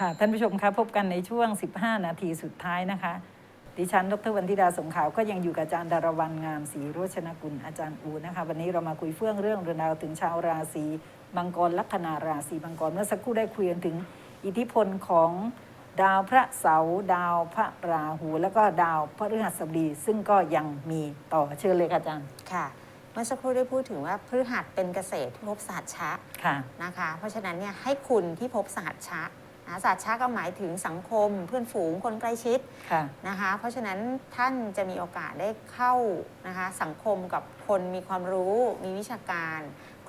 ค่ะ ท่านผู้ชมคะพบกันในช่วง 15 นาทีสุดท้ายนะคะ ดิฉัน ดรวันธิดาสงขาว ก็ยังอยู่กับอาจารย์ดารวันงามศรีโรชนกุลอาจารย์อูนะคะ วันนี้เรามาคุยเฟื่องเรื่องเรื่องราวถึงชาวราศีมังกรลัคนาราศีมังกรเมื่อสักครู่ได้คุยกันถึงอิทธิพลของดาวพระเสาร์ดาวพระราหู แล้วก็ดาวพระฤหัสบดี ซึ่งก็ยังมีต่อเชิญเลยค่ะอาจารย์ค่ะเมื่อสักครู่ได้พูดถึงว่าพฤหัสเป็นเกษตรที่พบสหัสชะค่ะนะคะ เพราะฉะนั้นเนี่ยให้คุณที่พบสหัสชะ นะสหัสชะก็หมายถึงสังคม เพื่อนฝูงคนใกล้ชิดค่ะ นะคะ เพราะฉะนั้นท่านจะมีโอกาสได้เข้านะคะสังคมกับคนมีความรู้ มีวิชาการ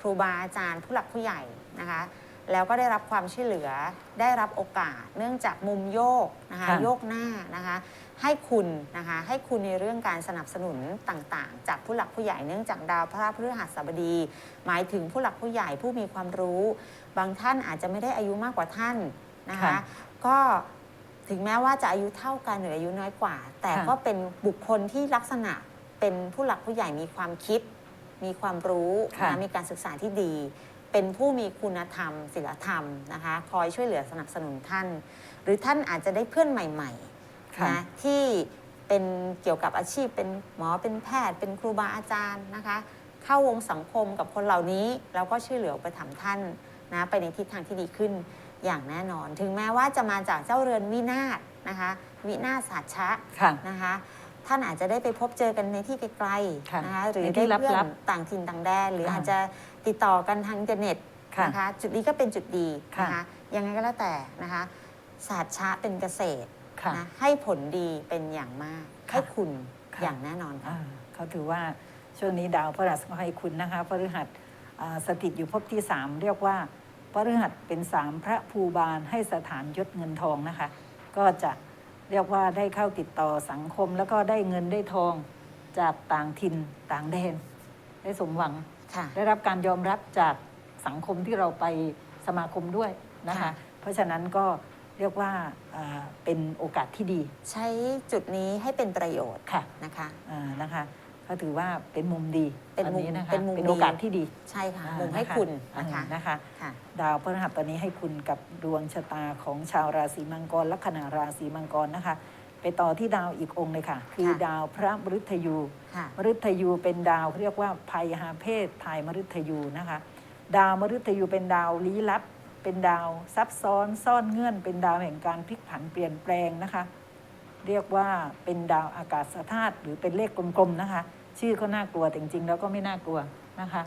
ครูบาอาจารย์ ผู้หลักผู้ใหญ่นะคะ แล้วก็ได้รับความช่วยเหลือได้รับโอกาส เนื่องจากมุมโยกนะคะค่ะ โยกหน้านะคะให้คุณนะคะให้คุณในเรื่องการสนับสนุนต่างๆ จากผู้หลักผู้ใหญ่เนื่องจากดาวพระพฤหัสบดี หมายถึงผู้หลักผู้ใหญ่ผู้มีความรู้ บางท่านอาจจะไม่ได้อายุมากกว่าท่าน นะคะ ค่ะก็ถึงแม้ว่าจะอายุเท่ากันหรืออายุน้อยกว่า แต่ค่ะ ก็เป็นบุคคลที่ลักษณะเป็นผู้หลักผู้ใหญ่มีความคิด มีความรู้ค่ะนะมีการศึกษาที่ดี เป็นผู้มีคุณธรรมศีลธรรมนะคะ คอยช่วยเหลือสนับสนุนท่าน หรือท่านอาจจะได้เพื่อนใหม่ ๆ ค่ะ นะที่เป็นเกี่ยวกับอาชีพเป็นหมอเป็นแพทย์ เป็นครูบาอาจารย์นะคะ เข้าวงสังคมกับคนเหล่านี้ แล้วก็ช่วยเหลืออุไปถามท่านนะไปในทิศทางที่ดีขึ้น อย่างแน่นอน ถึงแม้ว่าจะมาจากเจ้าเรือนวินาศนะคะ วินาศศาสตร์ชะค่ะ นะคะ ท่านอาจจะได้ไปพบเจอกันในที่ไกลค่ะๆนะคะหรือในที่ได้เพื่อลันบต่างถิ่นต่างแดนหรือค่ะอาจจะติดต่อกันทางอินเทอร์เน็ตค่ะนะคะ จุดนี้ก็เป็นจุดดีค่ะนะคะยังไงก็แล้วแต่นะคะศาสตร์ชะเป็นเกษตรค่ะ นะให้ผลดีเป็นอย่างมากค่ะให้คุณค่ะ อย่างแน่นอนค่ะ อ่าเขาถือว่าช่วงนี้ดาวพฤหัสก็ให้คุณนะคะพฤหัสอ่าสถิตอยู่ภพที่สามเรียกว่า พฤหัสเป็นสามพระภูบาลให้สถานยศเงินทองนะคะ ก็จะเรียกว่าได้เข้าติดต่อสังคมแล้วก็ได้เงินได้ทองจากต่างถิ่นต่างแดน ได้สมหวัง ค่ะ ได้รับการยอมรับจากสังคมที่เราไปสมาคมด้วยนะคะ ค่ะ เพราะฉะนั้นก็เรียกว่าอ่าเป็นโอกาสที่ดีใช้จุดนี้ให้เป็นประโยชน์ค่ะนะคะอ่านะคะ ก็ถือว่าเป็นมุมดีเป็นมุมอันะคะเป็นมุมเป็นโอกาสดี ที่ดีใช่ค่ะอ่ามุมให้นะคะคุณอ่านะคะนะคะ ค่ะ ดาวพฤหัสตอนนี้ให้คุณกับดวงชะตาของชาวราศีมังกรลัคนาราศีมังกรนะคะ ไปต่อที่ดาวอีกองค์เลยค่ะ คือค่ะ ดาวพระมฤตยู ค่ะ มฤตยูเป็นดาวเรียกว่าภัยหาเพศทายมฤตยูนะคะ ดาวมฤตยูเป็นดาวลี้ลับ เป็นดาวซับซ้อนซ่อนเงื่อน เป็นดาวแห่งการพลิกผันเปลี่ยนแปลงนะคะ เรียกว่าเป็นดาวอากาศธาตุหรือเป็นเลขกลมๆนะคะ ชื่อก็น่ากลัวแต่จริงๆแล้วก็ไม่น่ากลัวนะคะ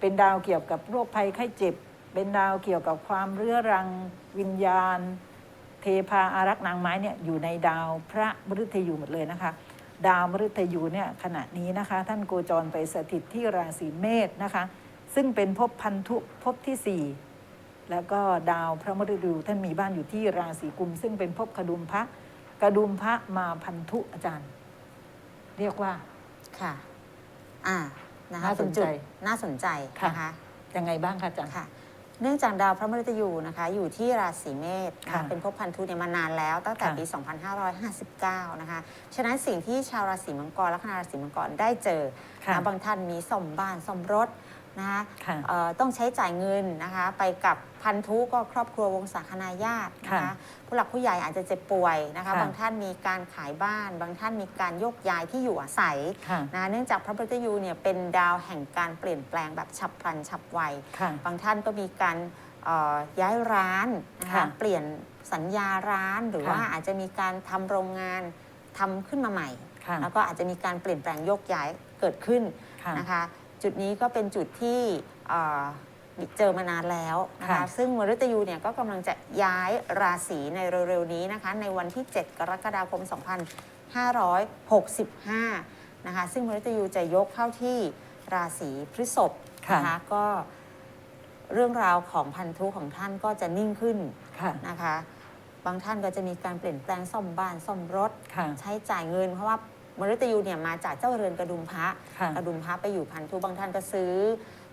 เป็นดาวเกี่ยวกับโรคภัยไข้เจ็บ เป็นดาวเกี่ยวกับความเรื้อรังวิญญาณ เทพาอารักษ์นางไม้เนี่ยอยู่ในดาวพระมฤตยูหมดเลยนะคะ ดาวมฤตยูเนี่ยขณะนี้นะคะ ท่านโคจรไปสถิตที่ราศีเมษนะคะ ซึ่งเป็นภพพันธุภพที่สี่แล้วก็ดาวพระมฤตยูท่านมีบ้านอยู่ที่ราศีกุม ซึ่งเป็นภพกระดุมพระกระดุมพระมาพันธุอาจารย์ เรียกว่า ค่ะ อ่า นะคะน่าสนใจ เป็จุดน่าสนใจค่ะนะคะยังไงบ้างคะอาจารย์ ค่ะ เนื่องจากดาวพระมฤตยูนะคะ อยู่ที่ราศีเมษนะค่ะคะเป็นภพพันธุเนี่ยมานานแล้วตั้งแต่ค่ะ ปี 2559 นะคะ ฉะนั้นสิ่งที่ชาวราศีมังกรและคณะราศีมังกรได้เจอ ค่ะ นะบางท่านมีสมบ้านสมรส นะคะค่ะ เอ่อต้องใช้จ่ายเงินนะคะไปกับพันธุก็ครอบครัววงศาคณาญาตินะคะค่ะผู้หลักผู้ใหญ่อาจจะเจ็บป่วยนะคะค่ะ บางท่านมีการขายบ้าน บางท่านมีการโยกย้ายที่อยู่อาศัยค่ะ นะเนื่องจากพระพุทธยูเนี่ยเป็นดาวแห่งการเปลี่ยนแปลงแบบฉับพลันฉับไว ค่ะ บางท่านก็มีการเอ่อย้ายร้านนะคะค่ะเปลี่ยนสัญญาร้านหรือค่ะ ว่าอาจจะมีการทำโรงงานทำขึ้นมาใหม่ ค่ะ แล้วก็อาจจะมีการเปลี่ยนแปลงโยกย้ายเกิดขึ้นค่ะ นะคะ จุดนี้ก็เป็นจุดที่เอ่อเจอมานานแล้วนะคะค่ะซึ่งมฤตยูเนี่ยก็กำลังจะย้ายราศีในเร็วๆนี้นะคะในวันที่ 7 กรกฎาคม 2565 นะคะซึ่งมฤตยูจะยกเข้าที่ราศีพฤษภค่ะนะคะก็เรื่องราวของพันธุของท่านก็จะนิ่งขึ้นค่ะนะคะ บางท่านก็จะมีการเปลี่ยนแปลงซ่อมบ้านซ่อมรถค่ะใช้จ่ายเงินเพราะว่า มฤตยูเนี่ยมาจากเจ้าเรือนกระดุมพระค่ะกระดุมพระไปอยู่พันธุบางท่านก็ซื้อ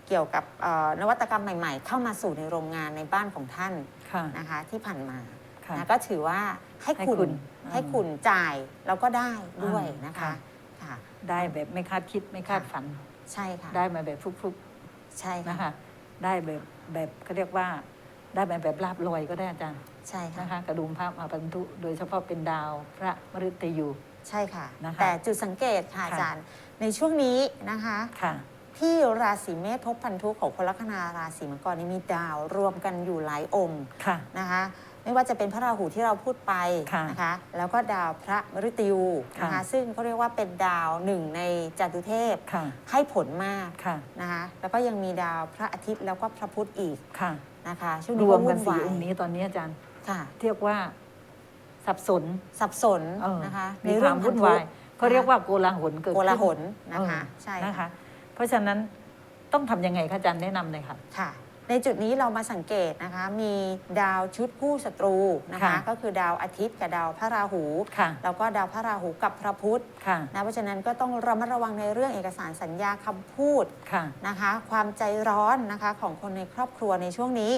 เกี่ยวกับเอ่อนวัตกรรมใหม่ ๆ เข้ามาสู่ในโรงงานในบ้านของท่านค่ะนะคะ ที่ผ่านมาค่ะ นะก็ถือว่าให้ให้คุณคุณให้อืมคุณจ่ายแล้วก็ได้ด้วยอ่านนะคะ ค่ะ ค่ะ ได้แบบไม่คาดคิดไม่คาดฝัน ใช่ค่ะได้มาแบบฟลุกใช่ๆค่ะนะคะ ได้แบบแบบเขาเรียกว่า ได้มาแบบลาบลอยก็ได้อาจารย์ใช่ค่ะ นะคะ กระดุมพระมาบรรทุโดยเฉพาะเป็นดาวพระมฤตยู ใช่ค่ะ นะคะแต่จุดสังเกตค่ะค่ะ อาจารย์ ในช่วงนี้นะคะ ค่ะ ที่ราศีเมษภพพันธุของคนลัคนาราศีมังกรนี้มีดาวรวมกันอยู่หลายองค์ค่ะ นะคะ ไม่ว่าจะเป็นพระราหูที่เราพูดไปค่ะนะคะ แล้วก็ดาวพระมฤตยูนะคะค่ะซึ่งเขาเรียกว่าเป็นดาวหนึ่งในจตุเทพค่ะ ให้ผลมากค่ะ นะคะ แล้วก็ยังมีดาวพระอาทิตย์แล้วก็พระพุธอีกค่ะ นะคะช่วงรนี้วก็มกัวุ่นนสี่วายองค์นี้ตอนนี้อาจารย์ ค่ะ เรียกว่า สับสนสับสนเออนะคะมีความวุ่นวายเขาเรียกว่าโกลาหลเกิดโกขึ้นลาหลนะคะเออใช่นะคะ เพราะฉะนั้นต้องทำยังไงคะอาจารย์แนะนำเลยค่ะ ค่ะ ในจุดนี้เรามาสังเกตนะคะ มีดาวชุดคู่ศัตรูนะคะ ค่ะก็คือดาวอาทิตย์กับดาวพระราหู ค่ะแล้วก็ดาวพระราหูกับพระพุธค่ะ นะเพราะฉะนั้นก็ต้องระมัดระวังในเรื่องเอกสารสัญญาคำพูด ค่ะ นะคะ ความใจร้อนนะคะของคนในครอบครัวในช่วงนี้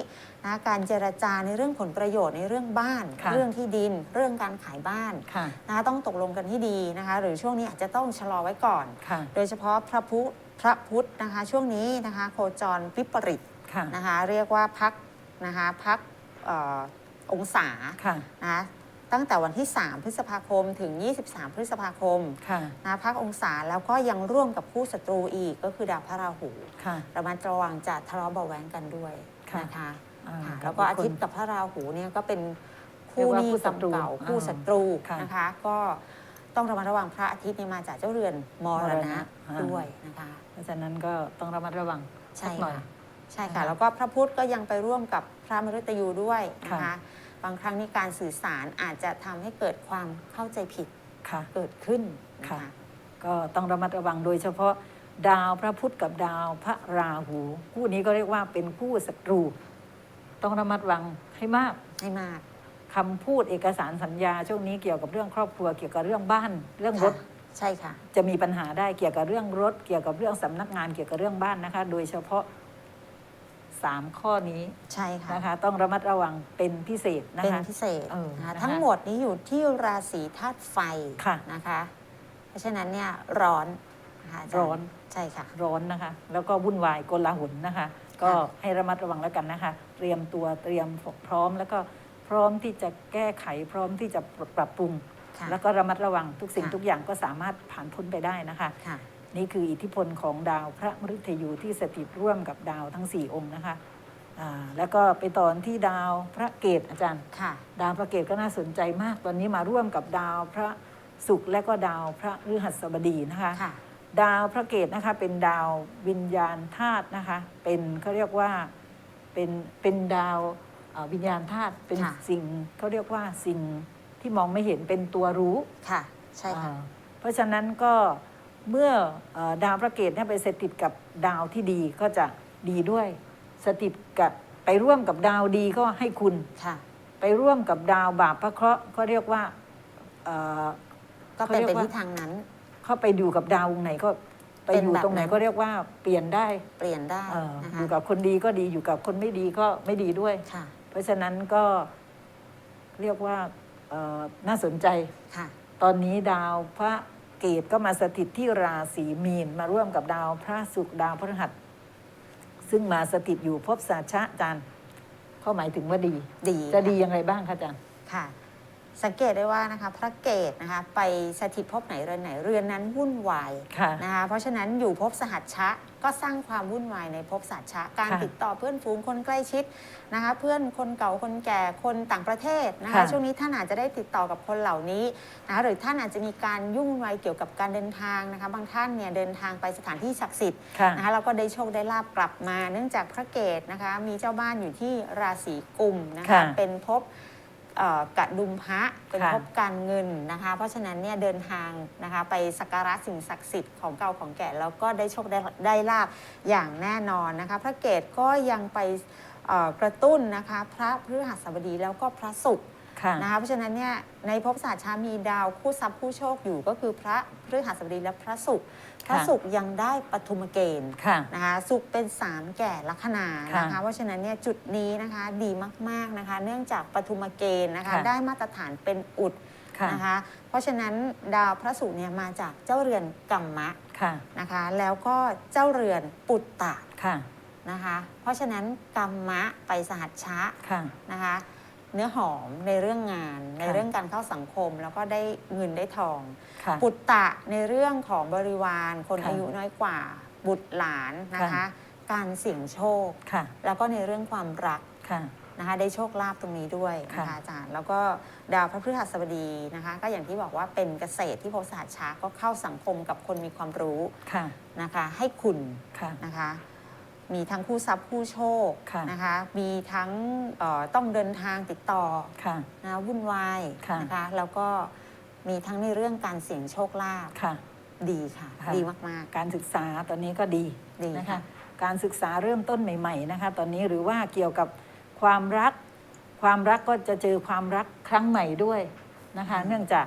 นะการเจรจาในเรื่องผลประโยชน์ในเรื่องบ้าน ค่ะ เรื่องที่ดิน เรื่องการขายบ้านค่ะ นะคะต้องตกลงกันที่ดีนะคะ หรือช่วงนี้อาจจะต้องชะลอไว้ก่อน ค่ะ โดยเฉพาะพระพุธพระพุธนะคะ ช่วงนี้นะคะ โคจรวิปริต ค่ะนะคะเรียกว่าพักนะคะพักเออองศาค่ะนะคะตั้งแต่วันที่ 3 พฤษภาคมถึง 23 พฤษภาคมค่ะนะพักองศาแล้วก็ยังร่วมกับคู่ศัตรูอีกก็คือดาวพระราหูค่ะระมัดระวังจะทะเลาะเบาะแว้งกันด้วยค่ะนะคะอ่าค่ะบแล้วก็อาทิตย์คนกับพระราหูเนี่ยก็เป็นเรียคู่กว่าหนี้คู่ศักรรมตรูเก่าอ่าคู่ศัตรูค่ะนะคะ ก็ต้องระมัดระวังพระอาทิตย์เนี่ยมาจากเจ้าเรือนมรมรณะณะอ่าด้วยนะคะเพราะฉะนั้นก็ต้องระมัดระวังใช่สักหน่อยค่ะ ใช่นะค่ะคะแล้วก็พระพุทธก็ยังไปร่วมกับพระมฤตยูด้วยนะคะค่ะบางครั้งนี่การสื่อสารอาจจะทำให้เกิดความเข้าใจผิดค่ะเกิดขึ้นนะค่ะคะก็ต้องระมัดระวังโดยเฉพาะดาวพระพุธกับดาวพระราหู คู่นี้ก็เรียกว่าเป็นคู่ศัตรู ต้องระมัดระวังให้มากให้มากคำพูดเอกสารสัญญาช่วงนี้เกี่ยวกับเรื่องครอบครัวเกี่ยวกับเรื่องบ้านเรื่องรถค่ะใช่ค่ะ จะมีปัญหาได้เกี่ยวกับเรื่องรถ เกี่ยวกับเรื่องสำนักงานเกี่ยวกับเรื่องบ้านนะคะ โดยเฉพาะ สามข้อนี้ใช่ค่ะนะคะ ต้องระมัดระวังเป็นพิเศษนะเป็นคะ พิเศษเออนะคะนะคะทั้งหมดนี้อยู่ที่ราศีธาตุไฟค่ะ นะคะ เพราะฉะนั้นเนี่ยร้อนนะคะาจาย์ร้อนใช่ค่ะ ร้อนนะคะ แล้วก็วุ่นวายกลาหุนนะคะ ก็ให้ระมัดระวังแล้วกันนะคะ เตรียมตัวเตรียมพร้อม แล้วก็พร้อมที่จะแก้ไขพร้อมที่จะปรับปรุง ค่ะ แล้วก็ระมัดระวังทุกสิ่งค่ะ ทุกอย่างก็สามารถผ่านพ้นไปได้นะคะ ค่ะ นี่คืออิทธิพลของดาวพระมฤตยูที่สถิตร่วมกับดาวทั้ง 4 องค์นะคะอ่าแล้วก็ไปตอนที่ดาวพระเกตอาจารย์ ค่ะ ดาวพระเกตก็น่าสนใจมาก ตอนนี้มาร่วมกับดาวพระศุกร์และก็ดาวพระฤหัสบดีนะคะ ค่ะ ดาวพระเกตนะคะเป็นดาววิญญาณธาตุนะคะ เป็นเขาเรียกว่าเป็นเป็นดาวเอ่อวิญญาณธาตุเป็นค่ะ สิ่งเขาเรียกว่าสิ่งที่มองไม่เห็นเป็นตัวรู้ ค่ะ ใช่ค่ะ อ่าเพราะฉะนั้นก็ เมื่อเอ่อดาวพระเกตเนี่ยไปสถิตกับดาวที่ดีก็จะดีด้วย สถิตกับไปร่วมกับดาวดีก็ให้คุณค่ะ ไปร่วมกับดาวบาปพระเคราะห์ก็เรียกว่าเอ่อก็เป็นเขาเรีไปยกว่าทิศทางนั้น เข้าไปอยู่กับดาวไหนก็ไปเป็นอยู่แบบตรงไหนนั้นก็เรียกว่าเปลี่ยนได้เปลี่ยนได้เอ่อนะอคะยู่กับคนดีก็ดีอยู่กับคนไม่ดีก็ไม่ดีด้วยค่ะเพราะฉะนั้นก็เรียกว่าเอ่อน่าสนใจค่ะตอนนี้ดาวพระ เกตก็มาสถิตที่ราศีมีนมาร่วมกับดาวพระศุกร์ดาวพฤหัส ซึ่งมาสถิตอยู่ภพสาชะอาจารย์เขาหมายถึงว่าดี ดีจะค่ดียังไงบ้างคะอาจารย์ ค่ะ สังเกตได้ว่านะคะพระเกตนะคะไปสถิตภพไหนเรือนไหนเรือนนั้นวุ่นวายค่ะ นะคะเพราะฉะนั้นอยู่ภพสหัชชะก็สร้างความวุ่นวายในภพสัชชะ การค่ะติดต่อเพื่อนฝูงคนใกล้ชิดนะคะเพื่อนคนเก่าคนแก่คนต่างประเทศนะคะค่ะ ช่วงนี้ท่านอาจจะได้ติดต่อกับคนเหล่านี้นะคะหรือท่านอาจจะมีการยุ่งวุ่นวายเกี่ยวกับการเดินทางนะคะบางท่านเนี่ยเดินทางไปสถานที่ศักดิ์สิทธิ์ค่ะ นะคะเราก็ได้โชคได้ลาบกลับมา เนื่องจากพระเกตนะคะมีเจ้าบ้านอยู่ที่ราศีกุมนะคะค่ะเป็นภพ เอ่อกระดุมพระเป็นค่ะภพการเงินนะคะ เพราะฉะนั้นเนี่ยเดินทางนะคะไปสักการะสิ่งศักดิ์สิทธิ์ของเก่าของแก่แล้วก็ได้โชคได้ได้ลาบอย่างแน่นอนนะคะพระเกตก็ยังไปเอ่อกระตุ้นนะคะ พระพฤหัสบดีแล้วก็พระศุกร์ ค่ะนะคะเพราะฉะนั้นเนี่ยในภพศาสตร์ช้ามีดาวคู่ทรัพย์คู่โชคอยู่ก็คือพระพฤหัสบดีและพระศุกร์พระค่ะศุกร์ยังได้ปฐุมเกณฑ์ค่ะ นะคะศุกร์เป็นสามแก่ลัคนานะคะค่ะเพราะฉะนั้นเนี่ยจุดนี้นะคะดีมากๆนะคะเนื่องจากปฐุมเกณฑ์นะคะค่ะ ได้มาตรฐานเป็นอุดค่ะนะคะเพราะฉะนั้นดาวพระศุกร์เนี่ยมาจากเจ้าเรือนกัมมะค่ะนะคะแล้วก็เจ้าเรือนปุตตะค่ะนะคะเพราะฉะนั้นกัมมะไปสหัชชะ ค่ะ นะคะ เนื้อหอมในเรื่องงาน ในค่ะเรื่องการเข้าสังคม แล้วก็ได้เงินได้ทอง ค่ะ ปุตตะในเรื่องของบริวาร คนค่ะ อายุน้อยกว่า บุตรหลานนะคะค่ะการเสี่ยงโชค ค่ะ แล้วก็ในเรื่องความรักค่ะ นะคะได้โชคลาภตรงนี้ด้วยนะค่ะ คะอาจารย์ แล้วก็ดาวพระพฤหัสบดีนะคะ ก็อย่างที่บอกว่าเป็นเกษตรที่พบสหัสช้าก็เข้าสังคมกับคนมีความรู้ค่ะ นะคะ ให้คุณค่ะ นะคะ มีทั้งคู่ทรัพย์คู่โชคค่ะนะคะ มีทั้งเอ่อต้องเดินทางติดต่อค่ะ นะวุ่นวายค่ะ นะคะ แล้วก็มีทั้งในเรื่องการเสี่ยงโชคลาภค่ะ ดีค่ะ ค่ะ ดีมาก การศึกษาตอนนี้ก็ดีดีนะคะค่ะการศึกษาเริ่มต้นใหม่ ๆ นะคะ ตอนนี้หรือว่าเกี่ยวกับความรัก ความรักก็จะเจอความรักครั้งใหม่ด้วยนะคะ เนื่องจาก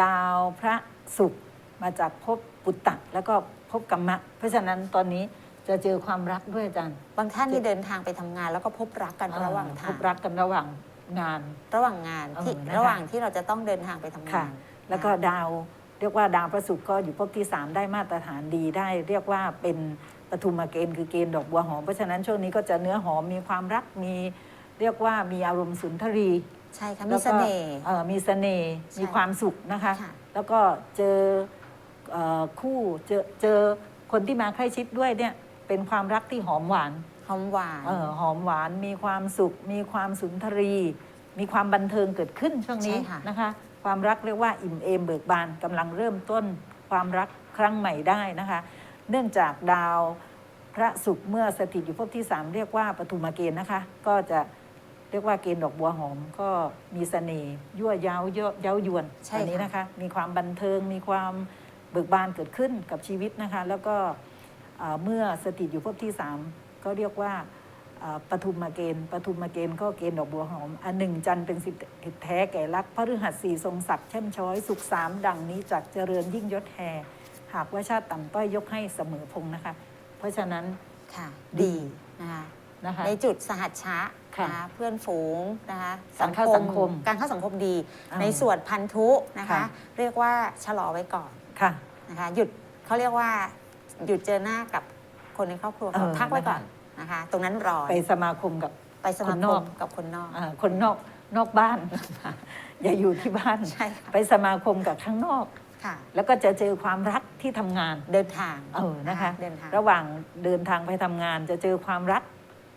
ดาวพระศุกร์มาจากภพปุตตะแล้วก็ภพกัมมะ เพราะฉะนั้นตอนนี้ จะเจอความรักด้วยอาจารย์ๆบางท่านนี่เดินทางไปทำงาน แล้วก็พบรักกันระหว่างพทางบรักกันระหว่างงาน ระหว่างงานที่เออนะคะ ระหว่างที่เราจะต้องเดินทางไปทำค่ะงานแล้วก็ดาวเรียกว่าดาวพระศุกร์ก็อยู่ภพที่ 3 ได้มาตรฐานดีได้ เรียกว่าเป็นปฐุมเกณฑ์คือเกณฑ์ดอกบัวหอม เพราะฉะนั้นช่วงนี้ก็จะเนื้อหอมมีความรักมีเรียกว่ามีอารมณ์สุนทรีใช่ค่ะแล้มีวก็เสน่ห์ เอ่อมีเสน่ห์ใช่มีความสุขนะคะ ค่ะ แล้วก็เจอเอ่อคู่เจอเจอคนที่มาใกล้ชิดด้วยเนี่ย เป็นความรักที่หอมหวานหอมหวานเออหอมหวานมีความสุข มีความสุนทรี มีความบันเทิงเกิดขึ้นช่วงนี้ใช่ค่ะนะคะ ความรักเรียกว่าอิ่มเอมเบิกบานกำลังเริ่มต้นความรักครั้งใหม่ได้นะคะ เนื่องจากดาวพระศุกร์เมื่อสถิตอยู่ภพที่ 3 เรียกว่าปฐุมเกณฑ์นะคะ ก็จะเรียกว่าเกณฑ์ดอกบัวหอมก็มีเสน่ห์ยั่วเย้าเยาเย้ายวนใช่อันนี้ค่ะนะคะ มีความบันเทิงมีความเบิกบานเกิดขึ้นกับชีวิตนะคะ แล้วก็ เอ่อเมื่อสถิตอยู่ภพที่ 3 ก็เรียกว่าเอ่อปฐุมเกณฑ์ปฐุมเกณฑ์ก็เกณฑ์ดอกบัวหอม อันหนึ่งจันทร์เป็นสิทธิแท้แก่รักพฤหัสสี่ทรงศักดิ์แช่มช้อย สุขสามดังนี้จากเจริญยิ่งยศแห่หากว่าชาติต่ำต้อยยกให้เสมอพงนะคะ เพราะฉะนั้นค่ะดีดีนะคะนะคะในจุดสหัสชะค่ะนะคะเพื่อนฝูงนะคะการเข้าสังคม การเข้าสังคมดีอ่าในส่วนพันธุนะคะค่ะเรียกว่าชะลอไว้ก่อนค่ะนะคะหยุดเขาเรียกว่า หยุดเจอหน้ากับคนในครอบครัวเออพักไว้นะคะก่อนนะคะ ตรงนั้นรอไปสมาคมกับ ไปสมาคนคนอก มกับคนนอก อ่าคนนอกนอกบ้าน อย่าอยู่ที่บ้าน ใช่ค่ะไปสมาคมกับข้างนอก ค่ะ แล้วก็จะเจอความรักที่ทำงาน เดินทางเออนะคะ เดินทางระหว่างเดินทางไปทำงานจะเจอความรัก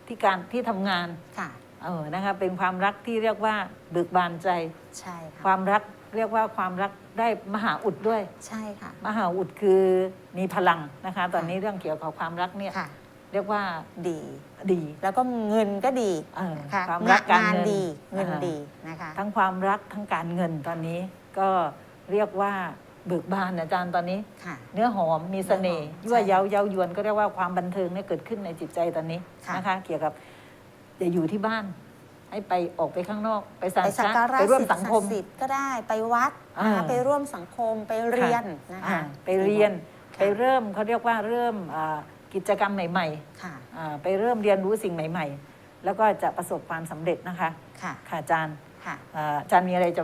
ที่การที่ทำงาน ค่ะ เออนะคะเป็นความรักที่เรียกว่าเบิกบานใจ ใช่ค่ะ ความรัก เรียกว่าความรักได้มหาอุดด้วย ใช่ค่ะ มหาอุดคือมีพลังนะคะ ตอนนี้เรื่องเกี่ยวกับความรักเนี่ยค่ะ เรียกว่าดี ดี แล้วก็เงินก็ดีเออนะคะความรักการงานเงินดีเงินอ่า ดีนะคะ ทั้งความรักทั้งการเงินตอนนี้ก็เรียกว่าเบิกบานอาจารย์ตอนนี้ ค่ะ เนื้อหอมมีเสน่ห์เนื้อหอมยั่วเย้าใช่เย้ายวนก็เรียกว่าความบันเทิงเนี่ยเกิดขึ้นในจิตใจตอนนี้ค่ะ นะคะ เกี่ยวกับอย่าอยู่ที่บ้าน ให้ไปออกไปข้างนอกไปสังไปสักการะไปร่วมสิ่สังคมศักดิ์สิทธิ์ก็ได้ไปวัดนะคะอ่า ไปร่วมสังคมไปเรียนนะอ่าคะไปเรียนค่ะ ไปเริ่มเขาเรียกว่าเริ่มอ่ากิจกรรมใหม่ค่ะๆอ่าไปเริ่มเรียนรู้สิ่งใหม่ ๆ แล้วก็จะประสบความสำเร็จนะคะ ค่ะค่ะอาจารย์ค่ะ อ่าอาจารย์มีอะไรจะ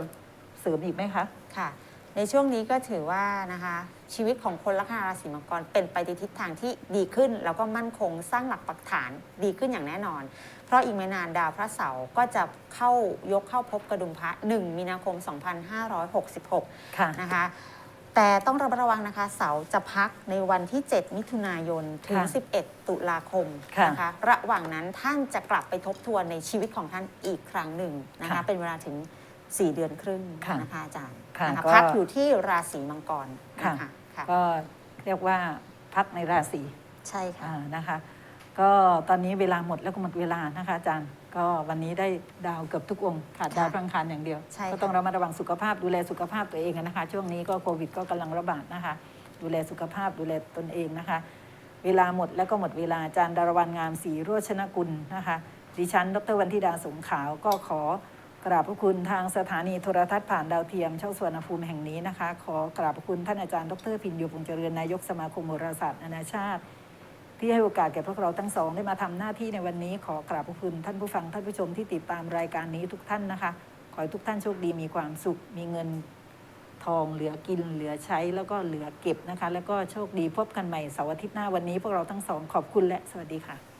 เสริมอีกไหมคะ ค่ะ ในช่วงนี้ก็ถือว่านะคะชีวิตของคนลัคนาราศีมังกรเป็นไปในทิศทางที่ดีขึ้น แล้วก็มั่นคงสร้างหลักปักฐานดีขึ้นอย่างแน่นอน เพราะอีกไม่นานดาวพระเสาร์ก็จะเข้ายกเข้าพบกระดุมพระ 1 มีนาคม 2566ค่ะนะคะ แต่ต้องระมัดระวังนะคะ เสาร์จะพักในวันที่ 7 มิถุนายนถึงค่ะ11 ตุลาคมค่ะนะคะ ระหว่างนั้นท่านจะกลับไปทบทวนในชีวิตของท่านอีกครั้งหนึ่งนะคะค่ะเป็นเวลาถึง 4 เดือนครึ่งค่ะนะคะอาจารย์ ค่ะนะคะก็ พักอยู่ที่ราศีมังกรค่ะนะคะค่ะก็เรียกว่าพักในราศีใช่ค่ะ อ่านะคะ ก็ตอนนี้เวลาหมดแล้วก็หมดเวลานะคะอาจารย์ ก็วันนี้ได้ดาวเกือบทุกองค์ขาดค่ะดาวพลังคารอย่างเดียว ใช่ค่ะ ก็ต้องระมัดระวังสุขภาพดูแลสุขภาพตัวเองนะคะ ช่วงนี้ก็โควิดก็กำลังระบาดนะคะ ดูแลสุขภาพดูแลตนเองนะคะ เวลาหมดแล้วก็หมดเวลาอาจารย์ดารวันงามศรีโรชนกุลนะคะ ดิฉันดรวันธิดาสงขาวก็ขอ กราบพระคุณทางสถานีโทรทัศน์ผ่านดาวเทียมช่องสวนภูมิแห่งนี้นะคะ ขอกราบพระคุณท่านอาจารย์ดรพินโยพงเจริญนายกสมาคมโหราศาสตร์นานาชาติ ที่ให้โอกาสแก่พวกเราทั้งสองได้มาทำหน้าที่ในวันนี้ ขอกราบพระคุณท่านผู้ฟังท่านผู้ชมที่ติดตามรายการนี้ทุกท่านนะคะ ขอให้ทุกท่านโชคดีมีความสุข มีเงินทองเหลือกินเหลือใช้แล้วก็เหลือเก็บนะคะ แล้วก็โชคดีพบกันใหม่เสาร์อาทิตย์หน้าวันนี้ พวกเราทั้งสองขอบคุณและสวัสดีค่ะ